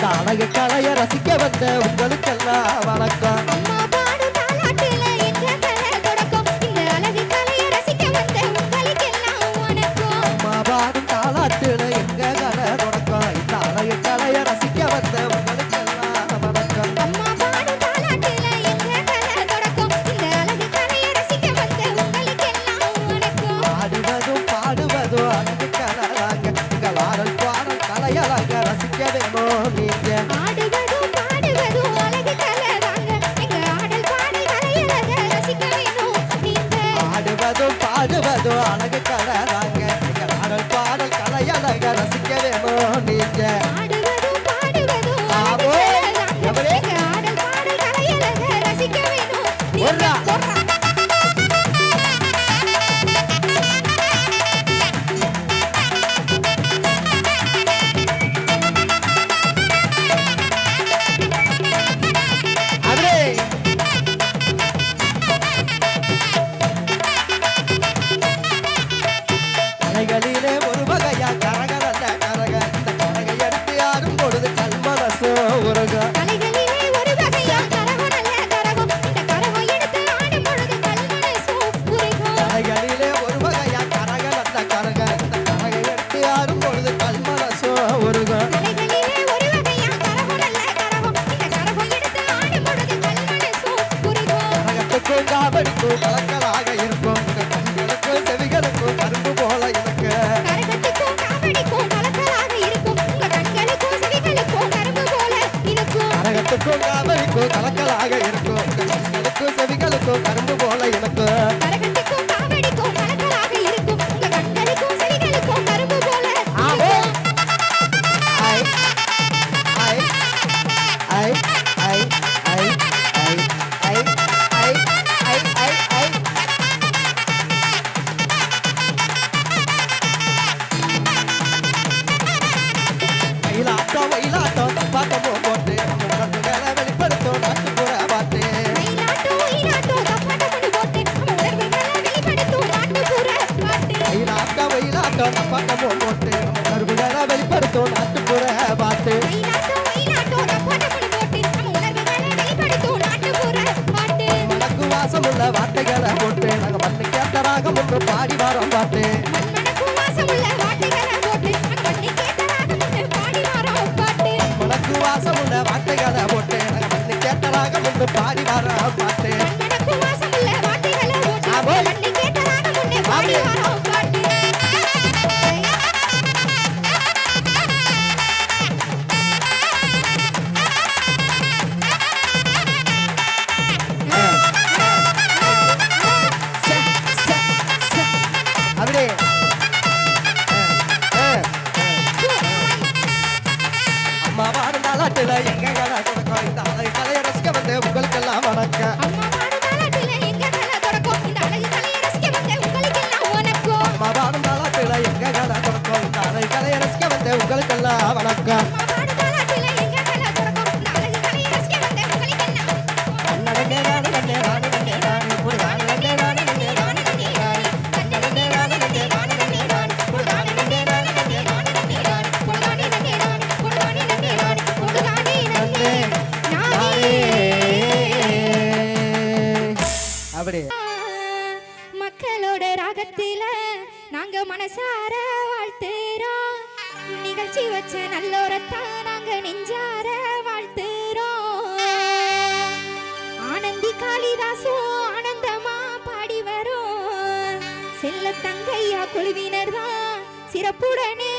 காளைய காளைய ரசிக்க வந்த உங்களுக்கெல்லாம் வணக்கம். रा போட்டு கருகுடன வெளிப்படுத்தோம். நாட்டுல எங்க தொடக்கம் இந்த அழகு கலையை ரசிக்க வந்து உங்களுக்கெல்லாம் வணக்கம். அம்மா வாடும் தாளாட்டுல எங்க கடை தொடக்கம் இந்த அழகு கலையை ரசிக்க வந்து உங்களுக்கெல்லாம் வணக்கம். மனசார வாழ்த்துறோம். நிகழ்ச்சி வச்ச நல்லோரத்தான் நாங்க நெஞ்சார வாழ்த்துறோம். ஆனந்தி காளிதாசோ ஆனந்தமா பாடி வரும். செல்ல தங்கையா குழுவினர் தான் சிறப்புடனே